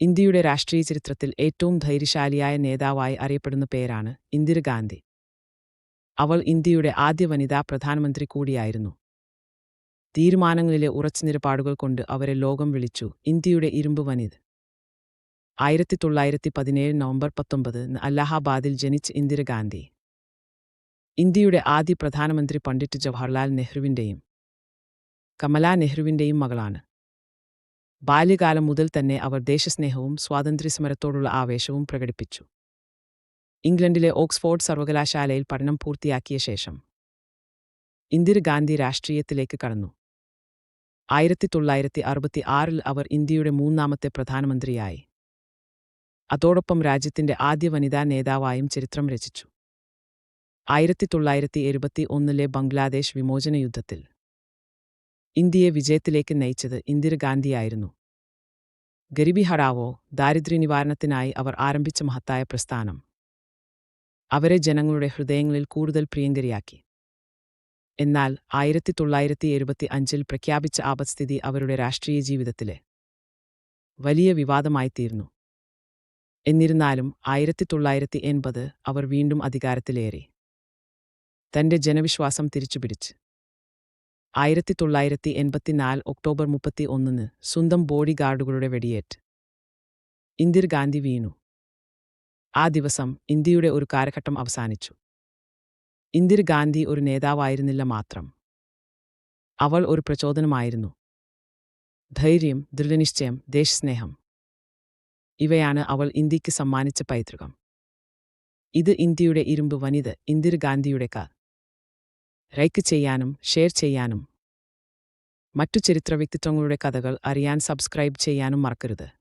ഇന്ത്യയുടെ രാഷ്ട്രീയ ചരിത്രത്തിൽ ഏറ്റവും ധൈര്യശാലിയായ നേതാവായി അറിയപ്പെടുന്ന പേരാണ് ഇന്ദിരാഗാന്ധി അവൾ ഇന്ത്യയുടെ ആദ്യ വനിതാ പ്രധാനമന്ത്രി കൂടിയായിരുന്നു. തീരുമാനങ്ങളിലെ ഉറച്ച നിലപാടുകൾ കൊണ്ട് അവരെ ലോകം വിളിച്ചു ഇന്ത്യയുടെ ഇരുമ്പ് വനിത. ആയിരത്തി തൊള്ളായിരത്തി പതിനേഴ് നവംബർ പത്തൊമ്പത് അലഹാബാദിൽ ജനിച്ച ഇന്ദിരാഗാന്ധി ഇന്ത്യയുടെ ആദ്യ പ്രധാനമന്ത്രി പണ്ഡിറ്റ് ജവഹർലാൽ നെഹ്റുവിന്റെയും കമലാ നെഹ്റുവിന്റെയും മകളാണ്. ബാല്യകാലം മുതൽ തന്നെ അവർ ദേശസ്നേഹവും സ്വാതന്ത്ര്യസമരത്തോടുള്ള ആവേശവും പ്രകടിപ്പിച്ചു. ഇംഗ്ലണ്ടിലെ ഓക്സ്ഫോർഡ് സർവകലാശാലയിൽ പഠനം പൂർത്തിയാക്കിയ ശേഷം ഇന്ദിരാഗാന്ധി രാഷ്ട്രീയത്തിലേക്ക് കടന്നു. ആയിരത്തി തൊള്ളായിരത്തി അറുപത്തി ആറിൽ അവർ ഇന്ത്യയുടെ മൂന്നാമത്തെ പ്രധാനമന്ത്രിയായി. അതോടൊപ്പം രാജ്യത്തിന്റെ ആദ്യ വനിതാ നേതാവായും ചരിത്രം രചിച്ചു. ആയിരത്തി തൊള്ളായിരത്തി എഴുപത്തി ഒന്നിലെ ബംഗ്ലാദേശ് വിമോചന യുദ്ധത്തിൽ ഇന്ത്യയെ വിജയത്തിലേക്ക് നയിച്ചത് ഇന്ദിരാഗാന്ധിയായിരുന്നു ഗരിബി ഹടാവോ ദാരിദ്ര്യ നിവാരണത്തിനായി അവർ ആരംഭിച്ച മഹത്തായ പ്രസ്ഥാനം. അവരെ ജനങ്ങളുടെ ഹൃദയങ്ങളിൽ കൂടുതൽ പ്രിയങ്കരിയാക്കി. എന്നാൽ ആയിരത്തി തൊള്ളായിരത്തി എഴുപത്തി അഞ്ചിൽ പ്രഖ്യാപിച്ച ആപത്സ്ഥിതി അവരുടെ രാഷ്ട്രീയ ജീവിതത്തിലെ വലിയ വിവാദമായിത്തീർന്നു. എന്നിരുന്നാലും ആയിരത്തി തൊള്ളായിരത്തി എൺപത് അവർ വീണ്ടും അധികാരത്തിലേറി. തന്റെ ജനവിശ്വാസം തിരിച്ചുപിടിച്ച്. ആയിരത്തി തൊള്ളായിരത്തി എൺപത്തിനാല് ഒക്ടോബർ മുപ്പത്തി ഒന്നിന് സ്വന്തം ബോഡി ഗാർഡുകളുടെ വെടിയേറ്റ് ഇന്ദിരാഗാന്ധി വീണു. ആ ദിവസം ഇന്ത്യയുടെ ഒരു കാലഘട്ടം അവസാനിച്ചു. ഇന്ദിരാഗാന്ധി ഒരു നേതാവായിരുന്നില്ല മാത്രം. അവൾ ഒരു പ്രചോദനമായിരുന്നു. ധൈര്യം ദൃഢനിശ്ചയം ദേശസ്നേഹം. ഇവയാണ് അവൾ ഇന്ത്യയ്ക്ക് സമ്മാനിച്ച പൈതൃകം. ഇത് ഇന്ത്യയുടെ ഇരുമ്പ് വനിത ഇന്ദിരാഗാന്ധിയുടെ കാൽ ലൈക്ക് ചെയ്യാനും ഷെയർ ചെയ്യാനും. മറ്റു ചരിത്ര വ്യക്തിത്വങ്ങളുടെ കഥകൾ അറിയാൻ സബ്സ്ക്രൈബ് ചെയ്യാനും മറക്കരുത്.